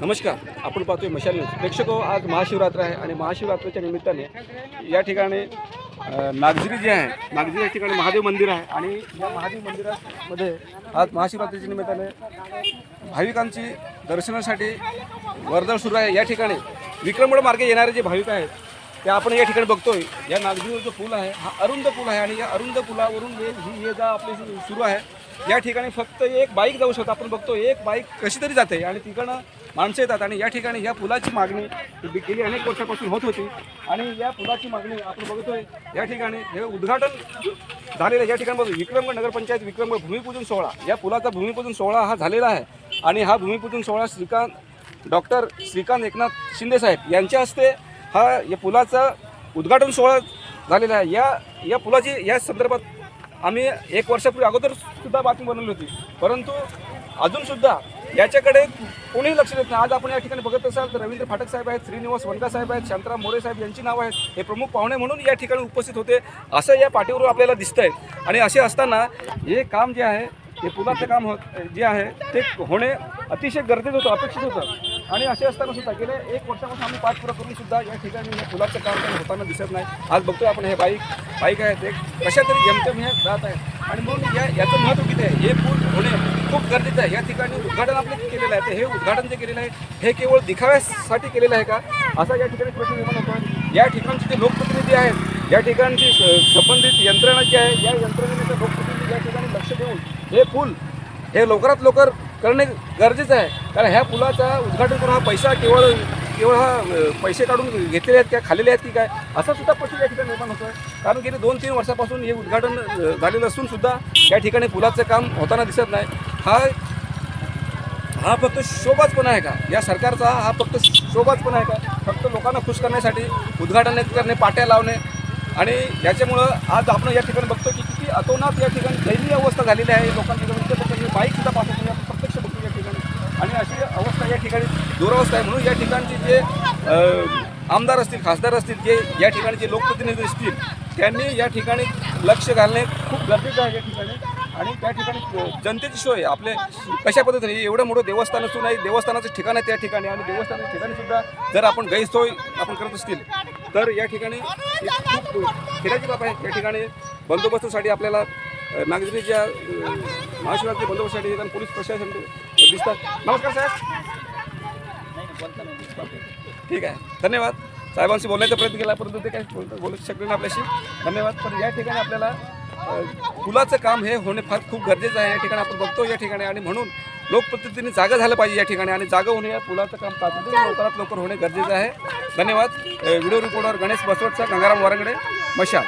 नमस्कार आपण पाहतोय मशाल न्यूज. प्रेक्षक हो, आज महाशिवरात्र आहे आणि महाशिवरात्रीच्या निमित्ताने या ठिकाणी नागझिरी जी जे आहे नागझिरी या ठिकाणी महादेव मंदिर आहे आणि या महादेव मंदिरामध्ये आज महाशिवरात्रीच्या निमित्ताने भाविकांची दर्शनासाठी वर्दळ सुरू आहे. या ठिकाणी विक्रमगड मार्गे येणारे जे भाविक आहेत ते आपण या ठिकाणी बघतोय. या नागझिरीवर जो पूल आहे हा अरुंद पूल आहे आणि या अरुंद पुलावरून ये ही ये जा आपली सुरू आहे. या ठिकाणी फक्त एक बाईक जाऊ शकतो. आपण बघतो एक बाईक कशी तरी जाते आणि तिकडनं माणसं येतात आणि या ठिकाणी या पुलाची मागणी गेली अनेक वर्षापासून होत होती. आणि या पुलाची मागणी आपण बघतोय या ठिकाणी हे उद्घाटन झालेलं आहे. या ठिकाणी बघू विक्रमगड नगरपंचायत विक्रमगड भूमिपूजन सोहळा. या पुलाचा भूमिपूजन सोहळा हा झालेला आहे. आणि हा भूमिपूजन सोहळा श्रीकांत डॉक्टर श्रीकांत एकनाथ शिंदेसाहेब यांच्या हस्ते हा या पुलाचा उद्घाटन सोहळा झालेला आहे. या या पुलाची या संदर्भात आम्ही एक वर्षापूर्वी अगोदर सुद्धा बातमी बनवली होती. परंतु अजूनसुद्धा याच्याकडे कोणीही लक्ष देत नाही. आज आपण या ठिकाणी बघत असाल तर रवींद्र फाटक साहेब आहेत श्रीनिवास वनका साहेब आहेत शांताराम मोरे साहेब यांची नावं आहेत. हे प्रमुख पाहुणे म्हणून या ठिकाणी उपस्थित होते. असं या पाठीवर आपल्याला दिसतंय. आणि असे असताना हे काम जे आहे हे पुलाचं काम हो जे आहे ते होणे अतिशय गरजेचं होतं अपेक्षित होतं. आणि असे असताना सुद्धा गेल्या एक वर्षापासून आम्ही पाठपुरा करून सुद्धा या ठिकाणी या पुलाचं काम काही होताना दिसत नाही. आज बघतोय आपण हे बाईक बाईक आहेत एक कशा तरी जेमतेम हे जात आहेत. आणि म्हणून या याचं महत्त्व किती आहे? हे पूल होणे खूप गरजेचं आहे. या ठिकाणी उद्घाटन आपलं केलेलं आहे. तर हे उद्घाटन जे केलेलं आहे हे केवळ दिखाव्यासाठी केलेलं आहे का? असा या ठिकाणी प्रश्न निर्माण होतो या ठिकाणचे जे लोकप्रतिनिधी आहेत या ठिकाणची स- संबंधित यंत्रणा जी आहे या यंत्रणेचं लोकप्रतिनिधी या ठिकाणी लक्ष देऊन हे पूल हे लवकरात लवकर करणे गरजेचं आहे. कारण ह्या पुलाचा उद्घाटन करून हा पैसा केवळ केवळ हा पैसे काढून घेतलेले आहेत का खाल्लेले आहेत की काय असा सुद्धा प्रश्न या ठिकाणी निर्माण होतो कारण गेले दोन तीन वर्षापासून हे उद्घाटन झालेलं असून सुद्धा या ठिकाणी पुलाचं काम होताना दिसत नाही. हा हा फक्त शोभाचपणा आहे का? या सरकारचा हा फक्त शोभाचपणा आहे का? फक्त लोकांना खुश करण्यासाठी उद्घाटन करणे पाट्या लावणे आणि याच्यामुळं आज आपण या ठिकाणी बघतो की किती अतोनात या ठिकाणी दैनीय अवस्था झालेली आहे. लोकांची बाईकसुद्धा पाठवतो होतो आपण प्रत्यक्ष बघतो या ठिकाणी आणि अशी अवस्था या ठिकाणी दुरावस्था आहे म्हणून या ठिकाणचे जे आमदार असतील खासदार असतील जे या ठिकाणी जे लोकप्रतिनिधी असतील त्यांनी या ठिकाणी लक्ष घालणे खूप गरजेचं आहे या ठिकाणी. आणि त्या ठिकाणी जनतेची सोय आपले कशा पद्धतीने एवढं मोठं देवस्थान असून नाही देवस्थानाचं ठिकाण आहे त्या ठिकाणी. आणि देवस्थानाच्या ठिकाणी सुद्धा जर आपण गैरसोय आपण करत असतील तर या ठिकाणी खूप खेळाची बाब आहे या ठिकाणी बंदोबस्तासाठी आपल्याला नागरिकच्या महाशिवरात्री बंदोबस्तसाठी येतात पोलीस प्रशासन दिसतात. नमस्कार साहेब. ठीक आहे. धन्यवाद. साहेबांशी बोलण्याचा प्रयत्न केला परंतु ते काही बोलू शकले नाही आपल्याशी. धन्यवाद. पण या ठिकाणी आपल्याला पुलाचं काम हे होणे फार खूप गरजेचं आहे. या ठिकाणी आपण बघतो या ठिकाणी आणि म्हणून लोकप्रतिनिधींनी जागा झालं पाहिजे या ठिकाणी आणि जागा होणे या पुलाचं काम तातडीने लवकरात लवकर होणे गरजेचं आहे. धन्यवाद. व्हिडिओ रिपोर्टर गणेश बसवटचा गंगाराम वारंगडे मशाल.